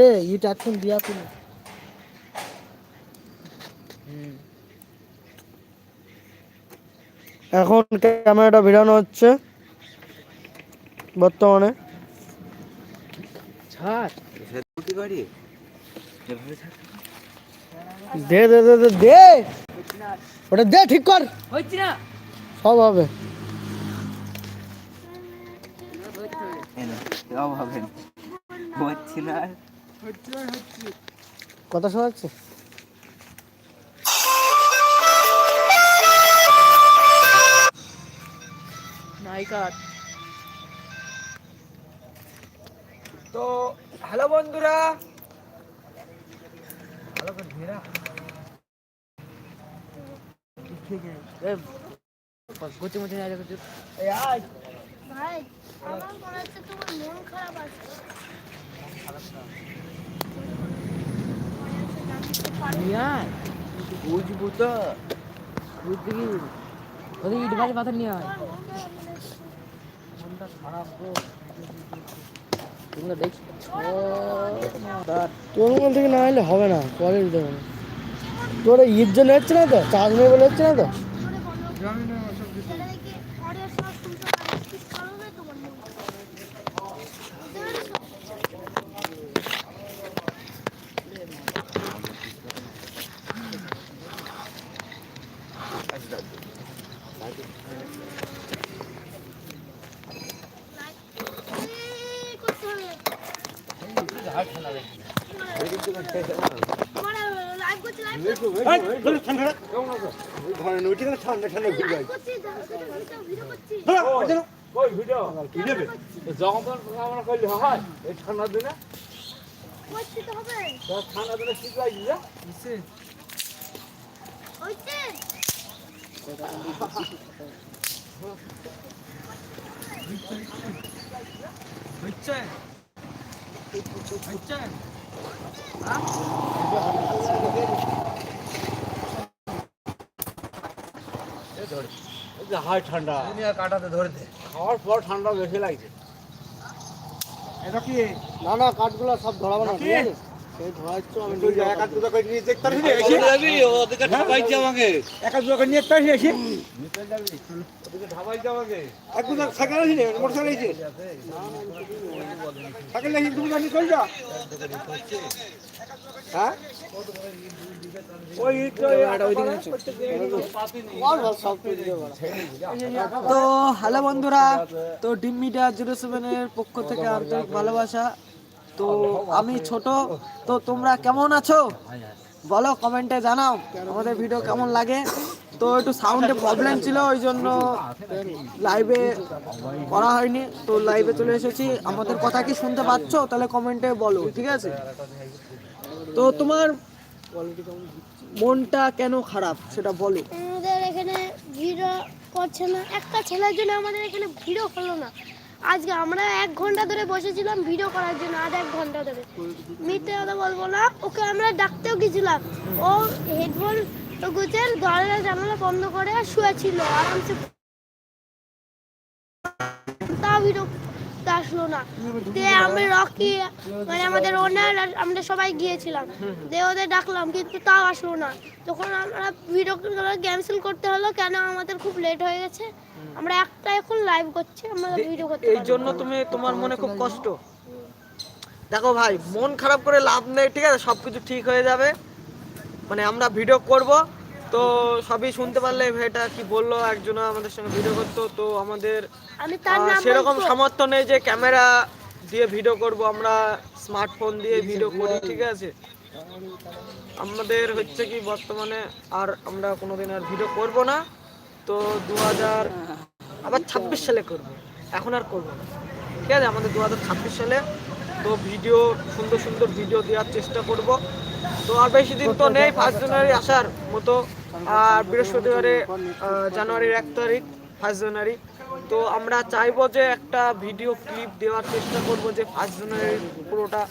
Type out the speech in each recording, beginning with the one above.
এ ইট এখন দিয়া তুমি। এখন ক্যামেরাটা ভিড়ানো হচ্ছে বর্তমানে। দে দে দে দে দে। ওটা দে ঠিক কর। হচ্ছে না। সব হবে। এই হবে। হচ্ছে না। কথা শোনা যাচ্ছে নাইকার তো হ্যালো বন্ধুরা। ভালো করে ঘেরা কচি মুচি না আয়। ভাই আমার মনে হচ্ছে তোমার মন খারাপ আছে। বুঝব তো। বুঝতে কি ওদের ইট ভাজি পাথর নিয়ে তোমরা দেখছ? তোর মন থেকে না হলে হবে না পরে দিতে হবে। তোর ঈদ জন্য হচ্ছে না তো চাঁদ নেই বলে হচ্ছে না তো সেটা দেখে অডিও সব শুনতে পারে কি কারণে তোমার মন খারাপ? বুঝতে পেরেছ? এই করতে হবে। তোমার লাইভ করছি লাইভ করছি ভিডিও করছি যখন আমরা করলে হয় এই ঠান্ডার দিনে ঠান্ডার দিনে শীত লাগছে হচ্ছে? হাই ঠান্ডা। কাটাতে ধরতে। দে খাওয়ার পর ঠান্ডা বেশি লাগছে। এটা কি? না না কাঠগুলো সব ধরাবো না ঠিক আছে? তো হ্যালো বন্ধুরা তো ডিম মিডিয়া জিরো সেভেনের পক্ষ থেকে আন্তরিক ভালোবাসা। তো আমি ছোট তো তোমরা কেমন আছো? বলো কমেন্টে জানাও আমাদের ভিডিও কেমন লাগে। তো একটু সাউন্ডে প্রবলেম ছিল ওই জন্য লাইভে করা হয়নি। তো লাইভে চলে এসেছি। আমাদের কথা কি শুনতে পাচ্ছ? তাহলে কমেন্টে বলো ঠিক আছে? তো তোমার মনটা কেন খারাপ? সেটা বলো। আমাদের এখানে ভিড় করছে না। একটা ছেলের জন্য আমাদের এখানে ভিড়ও হলো না। আজকে আমরা এক ঘণ্টা ধরে বসেছিলাম ভিডিও করার জন্য, আধ এক ঘণ্টা ধরে। মিথ্যে কথা বলব না, ওকে আমরা ডাকতেও গেছিলাম। ও হেডফোন গুছের দরজা জানালা বন্ধ করে শুয়েছিল, আরামসে তাও ভিডিও আসলো না। দিয়ে আমি রকি মানে আমাদের ওনার আমরা সবাই গিয়েছিলাম। দিয়ে ওদের ডাকলাম, কিন্তু তাও আসলো না। তখন আমরা ভিডিও ক্যান্সেল করতে হলো, কেন আমাদের খুব লেট হয়ে গেছে? আমরা একটা এখন লাইভ করছি আমরা ভিডিও করতে এই জন্য তুমি তোমার মনে খুব কষ্ট। দেখো ভাই মন খারাপ করে লাভ নেই ঠিক আছে? সব কিছু ঠিক হয়ে যাবে। মানে আমরা ভিডিও করব তো সবই শুনতে পারলে এটা কি বলল একজন আমাদের সঙ্গে ভিডিও করতো তো আমাদের আমি তার নাম সেরকম সামর্থ্য নেই যে ক্যামেরা দিয়ে ভিডিও করব আমরা স্মার্টফোন দিয়ে ভিডিও করি ঠিক আছে? আমাদের হচ্ছে কি বর্তমানে আর আমরা কোনোদিন আর ভিডিও করব না। তো দু হাজার আবার ছাব্বিশ সালে করব। এখন আর করব না। ঠিক আছে? আমাদের দু হাজার ছাব্বিশ সালে তো ভিডিও সুন্দর সুন্দর ভিডিও দেওয়ার চেষ্টা করব। তো আর বেশি দিন তো নেই ফার্স্ট জানুয়ারি আসার মতো। আর বৃহস্পতিবারে জানুয়ারির এক তারিখ ফার্স্ট জানুয়ারি। তো আমরা চাইব যে একটা ভিডিও ক্লিপ দেওয়ার চেষ্টা করব যে ফার্স্ট জানুয়ারি পুরোটা।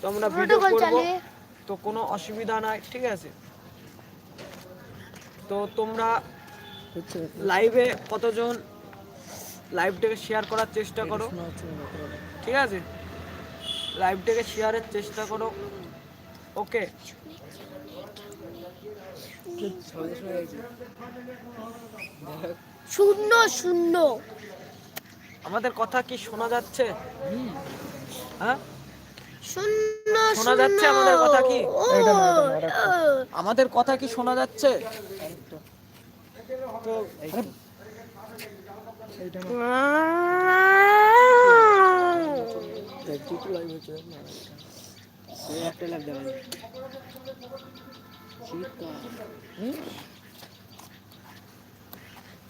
তো আমরা ভিডিও করব। তো কোনো অসুবিধা নাই ঠিক আছে? তো তোমরা লাইভে কতজন লাইভটাকে শেয়ার করার চেষ্টা করো। ঠিক আছে? লাইভটাকে শেয়ারের চেষ্টা করো। ওকে শূন্য শূন্য। আমাদের কথা কি শোনা যাচ্ছে? হ্যাঁ? শূন্য শোনা যাচ্ছে আমাদের কথা কি? আমাদের কথা কি শোনা যাচ্ছে?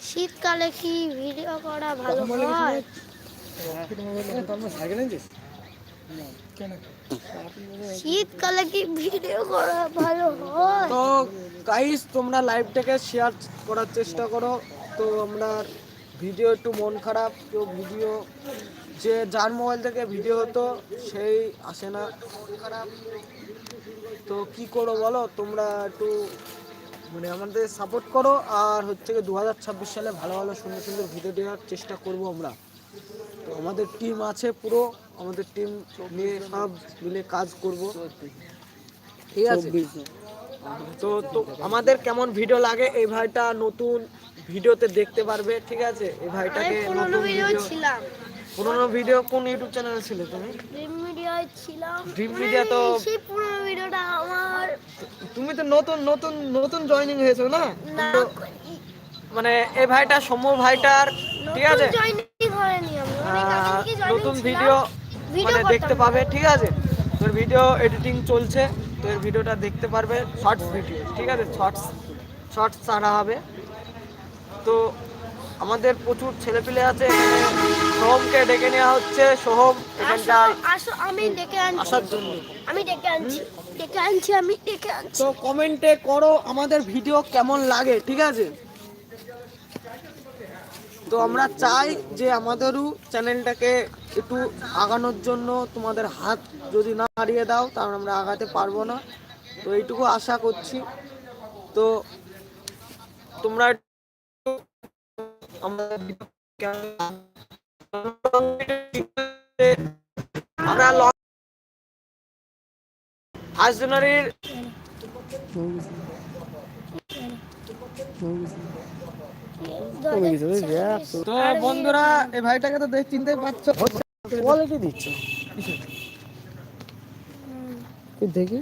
শীতকাল কি ভিডিও করা ভালো হয়? শীতকালে কি ভিডিও করা ভালো হয়? তো গাইস তোমরা লাইভটাকে শেয়ার করার চেষ্টা করো। তো আমরা ভিডিও একটু মন খারাপ, কেউ ভিডিও যে যার মোবাইল থেকে ভিডিও হতো, সেই আসে না। তো কি করো বলো? তোমরা একটু মানে আমাদের সাপোর্ট করো। আর হচ্ছে দু সালে ভালো ভালো সুন্দর সুন্দর ভিডিও দেওয়ার চেষ্টা করব আমরা। তো আমাদের টিম আছে পুরো আমাদের টিম নিয়ে সব মিলে কাজ করব। ঠিক আছে? তো তো আমাদের কেমন ভিডিও লাগে? এই ভাইটা নতুন ভিডিওতে দেখতে পারবে ঠিক আছে? এই ভাইটাকে নতুন ভিডিও ছিলাম। পুরোনো ভিডিও কোন ইউটিউব চ্যানেলে ছিল তুমি? ড্রিম মিডিয়ায় ছিলাম। মানে Media তো- সেই পুরোনো ভিডিওটা আমার তুমি তো নতুন নতুন নতুন জয়েনিং হয়েছো না? মানে এই ভাইটা সৌম্য ভাইটার ঠিক আছে? নতুন ভিডিও ভিডিও মানে দেখতে পাবে ঠিক আছে? তোর ভিডিও এডিটিং চলছে তো এর ভিডিওটা দেখতে পারবে শর্টস ভিডিও ঠিক আছে? শর্টস শর্টস ছাড়া হবে। তো আমাদের প্রচুর ছেলেপিলে আছে সোহমকে ডেকে নেওয়া হচ্ছে সোহম এখানটায় আসো আমি ডেকে আনছি। আসার জন্য। আমি ডেকে আনছি। ডেকে আনছি আমি ডেকে আনছি। তো কমেন্টে করো আমাদের ভিডিও কেমন লাগে ঠিক আছে? তো আমরা চাই যে আমাদেরও চ্যানেলটাকে একটু আগানোর জন্য তোমাদের হাত যদি না হারিয়ে দাও, তাহলে আমরা আগাতে পারব না। তো এইটুকু আশা করছি। তো তোমরা আমরা জানুয়ারির তো বন্ধুরা এই ভাইটাকে তো দেখ চিনতে পারছ। কোয়ালিটি দিচ্ছ? দেখি।